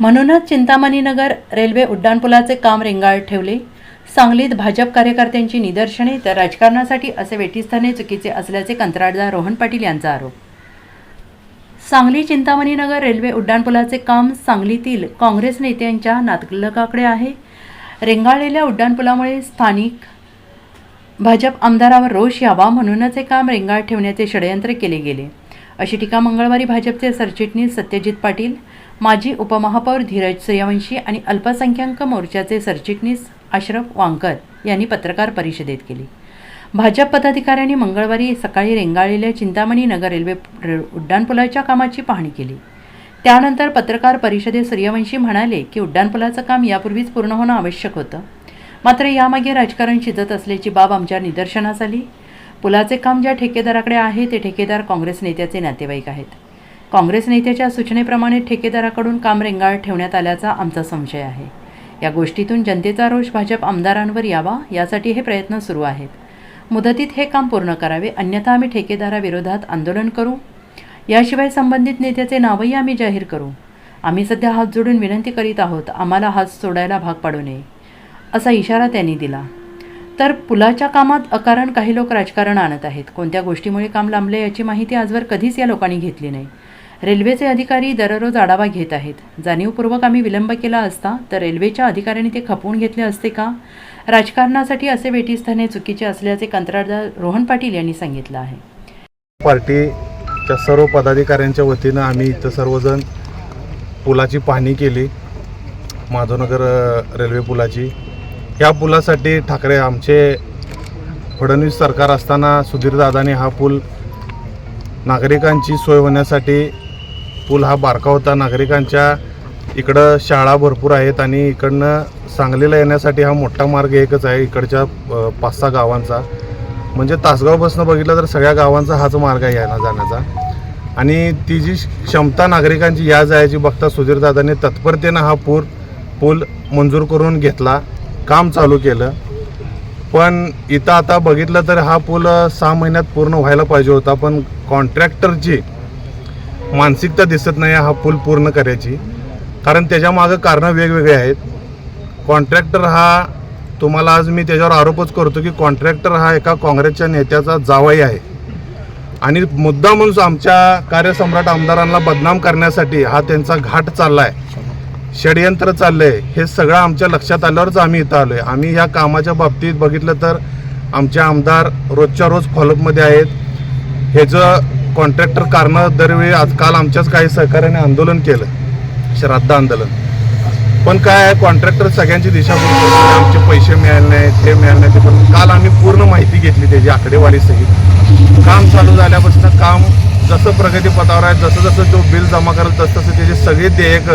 म्हणूनच चिंतामणीनगर रेल्वे उड्डाणपुलाचे काम रेंगाळत ठेवले. सांगलीत भाजप कार्यकर्त्यांची निदर्शने तर राजकारणासाठी असे वेठीस्थाने चुकीचे असल्याचे कंत्राटदार रोहन पाटील यांचा आरोप. सांगली चिंतामणीनगर रेल्वे उड्डाणपुलाचे काम सांगलीतील काँग्रेस नेत्यांच्या नातलकाकडे आहे. रेंगाळलेल्या उड्डाणपुलामुळे स्थानिक भाजप आमदारावर रोष यावा म्हणूनच हे काम रेंगाळ ठेवण्याचे षडयंत्र केले गेले. अशी टीका मंगळवारी भाजपचे सरचिटणीस सत्यजित पाटील माजी उपमहापौर धीरज सूर्यवंशी आणि अल्पसंख्याक मोर्चाचे सरचिटणीस अशरफ वांकर यांनी पत्रकार परिषदेत केली. भाजप पदाधिकाऱ्यांनी मंगळवारी सकाळी रेंगाळलेल्या चिंतामणी नगर रेल्वे उड्डाणपुलाच्या कामाची पाहणी केली. त्यानंतर पत्रकार परिषदेत सूर्यवंशी म्हणाले की उड्डाणपुलाचं काम यापूर्वीच पूर्ण होणं आवश्यक होतं. मात्र यामागे राजकारण शिजत असल्याची बाब आमच्या निदर्शनास आली. पुलाचे काम ज्या ठेकेदाराकडे आहे ते ठेकेदार काँग्रेस नेत्याचे नातेवाईक आहेत. काँग्रेस नेत्याच्या सूचनेप्रमाणे ठेकेदाराकडून काम रेंगाळ ठेवण्यात आल्याचा आमचा संशय आहे. या गोष्टीतून जनतेचा रोष भाजप आमदारांवर यावा यासाठी हे प्रयत्न सुरू आहेत. मुदतीत हे काम पूर्ण करावे अन्यथा आम्ही ठेकेदाराविरोधात आंदोलन करू. याशिवाय संबंधित नेत्याचे नावही आम्ही जाहीर करू. आम्ही सध्या हात जोडून विनंती करीत आहोत आम्हाला हात सोडायला भाग पाडू नये असा इशारा त्यांनी दिला. तर पुलाच्या कामात अकारण काही लोक राजकारण आणत आहेत. कोणत्या गोष्टीमुळे काम लांबले याची माहिती आजवर कधीच या लोकांनी घेतली नाही. रेल्वेचे अधिकारी दररोज आढावा घेत आहेत. जाणीवपूर्वक आम्ही विलंब केला असता तर रेल्वेच्या अधिकाऱ्यांनी ते खपवून घेतले असते का? राजकारणासाठी असे वेठीस्थाने चुकीचे असल्याचे कंत्राटदार रोहन पाटील यांनी सांगितलं आहे. पार्टीच्या सर्व पदाधिकाऱ्यांच्या वतीनं आम्ही इथं सर्वजण पुलाची पाहणी केली. माधवनगर रेल्वे पुलाची. या पुलासाठी ठाकरे आमचे फडणवीस सरकार असताना सुधीरदादाने हा पूल नागरिकांची सोय होण्यासाठी पूल हा बारका होता. नागरिकांच्या इकडं शाळा भरपूर आहेत आणि इकडनं सांगलीला येण्यासाठी हा मोठा मार्ग एकच आहे इकडच्या पाच सहा गावांचा. म्हणजे तासगाव बसनं बघितलं तर सगळ्या गावांचा हाच मार्ग आहे यायला जाण्याचा. आणि ती जी क्षमता नागरिकांची या जायची बघता सुधीरदादांनी तत्परतेनं हा पूर पूल मंजूर करून घेतला काम चालू केलं. पण इथं आता बघितलं तर हा पूल सहा महिन्यात पूर्ण व्हायला पाहिजे होता. पण कॉन्ट्रॅक्टरची मानसिकता दिसत नाही हा पूल पूर्ण करायची. कारण त्याच्या मागं कारणं वेगवेगळे आहेत. कॉन्ट्रॅक्टर हा तुम्हाला आज मी त्याच्यावर आरोपच करतो की कॉन्ट्रॅक्टर हा एका काँग्रेसच्या नेत्याचा जावाई आहे. आणि मुद्दा म्हणून आमच्या कार्यसम्राट आमदारांना बदनाम करण्यासाठी हा त्यांचा घाट चालला आहे षडयंत्र आहे हे सगळं आमच्या लक्षात आल्यावरच आम्ही इथं आलो आहे आम्ही ह्या कामाच्या बाबतीत बघितलं तर आमचे आमदार रोजच्या रोज फॉलोअपमध्ये आहेत. ह्याचं कॉन्ट्रॅक्टर कारणं दरवेळी आजकाल आमच्याच काही सहकार्याने आंदोलन केलं श्राद्ध आंदोलन. पण काय आहे कॉन्ट्रॅक्टर सगळ्यांची दिशाभूल आमचे पैसे मिळाले नाहीत ते मिळाले नाही पण काल आम्ही पूर्ण माहिती घेतली त्याची आकडेवारी सहित काम चालू झाल्यापासून काम जसं प्रगतीपथावर आहे जसं जसं जो बिल जमा करेल तसं तसं त्याचे सगळे देयक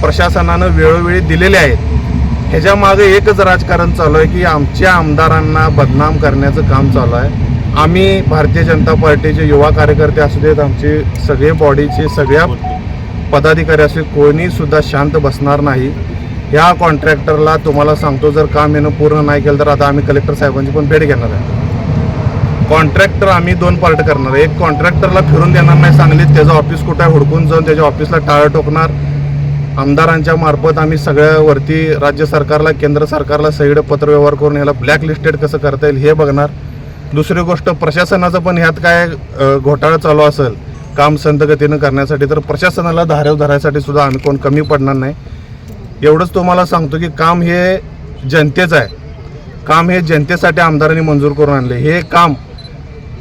प्रशासनानं वेळोवेळी दिलेले आहेत. ह्याच्या मागे एकच राजकारण चालू आहे की आमच्या आमदारांना बदनाम करण्याचं काम चालू आहे. आम्ही भारतीय जनता पार्टीचे युवा कार्यकर्ते असू देत आमचे सगळे बॉडीचे सगळ्या पदाधिकारी असे कोणी सुद्धा शांत बसणार नाही. ह्या कॉन्ट्रॅक्टरला तुम्हाला सांगतो जर काम येणं पूर्ण नाही केलं तर आता आम्ही कलेक्टर साहेबांची पण भेट घेणार आहे. कॉन्ट्रॅक्टर आम्ही दोन पार्ट करणार आहे. एक कॉन्ट्रॅक्टरला फिरून देणार नाही सांगलीत त्याचं ऑफिस कुठं आहे हुडकून जाऊन त्याच्या ऑफिसला टाळं टोकणार. आमदारांच्या मार्फत आम्ही सगळ्यावरती राज्य सरकारला केंद्र सरकारला सगळं पत्रव्यवहार करून ह्याला ब्लॅक लिस्टेड कसं करता येईल हे बघणार. दुसरी गोष्ट प्रशासनाचं पण ह्यात काय घोटाळा चालू असेल काम संतगतीनं करण्यासाठी तर प्रशासनाला धारेव धरायसाठी सुद्धा आम्ही कोण कमी पडणार नाही. एवढंच तुम्हाला सांगतो की काम हे जनतेचं आहे. काम हे जनतेसाठी आमदारांनी मंजूर करून आणले. हे काम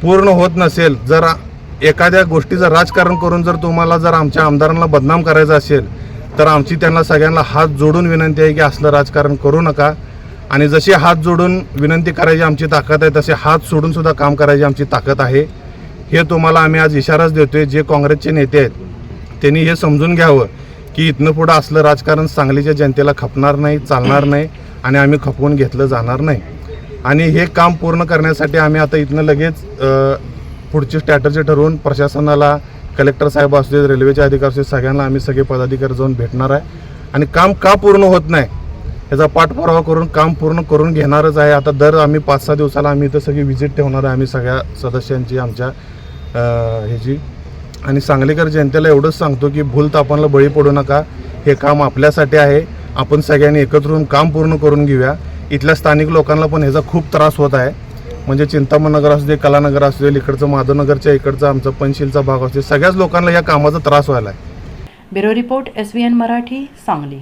पूर्ण होत नसेल जर एखाद्या गोष्टीचं राजकारण करून जर तुम्हाला जर आमच्या आमदारांना बदनाम करायचं असेल तर आमची त्यांना सगळ्यांना हात जोडून विनंती आहे की असलं राजकारण करू नका. आणि जसे हात जोडून विनंती करायची आमची ताकद आहे तसे हात सोडून सुद्धा काम करायची आमची ताकद आहे. हे तुम्हाला आम्ही आज इशाराच देतोय जे काँग्रेसचे नेते आहेत त्यांनी हे समजून घ्यावं की इथनं पुढं असलं राजकारण सांगलीच्या जनतेला खपणार नाही चालणार नाही आणि आम्ही खपवून घेतलं जाणार नाही. आणि हे काम पूर्ण करण्यासाठी आम्ही आता इथनं लगेच पुढची स्ट्रॅटर्जी ठरवून प्रशासनाला कलेक्टर साहेब असू देत रेल्वेचे अधिकारी असू देत सगळ्यांना आम्ही सगळे पदाधिकारी जाऊन भेटणार आहे. आणि काम का पूर्ण होत नाही याचा पाठपुरावा करून काम पूर्ण करून घेणारच आहे. आता दर आम्ही पाच सहा दिवसाला आम्ही इथं सगळी व्हिजिट ठेवणार आहे आम्ही सगळ्या सदस्यांची आमच्या ह्याची. आणि सांगलीकर जनतेला एवढंच सांगतो की भूल तापांना बळी पडू नका. हे काम आपल्यासाठी आहे. आपण सगळ्यांनी एकत्र येऊन काम पूर्ण करून घेऊया. इथल्या स्थानिक लोकांना पण ह्याचा खूप त्रास होत आहे. म्हणजे चिंतामण नगर असू दे कलानगर असू दे इकडचं माधवनगरच्या इकडचं आमचं पनशीलचा भाग असू दे सगळ्याच लोकांना या कामाचा त्रास व्हायला आहे. Bureau report S V N Marathi Sangli.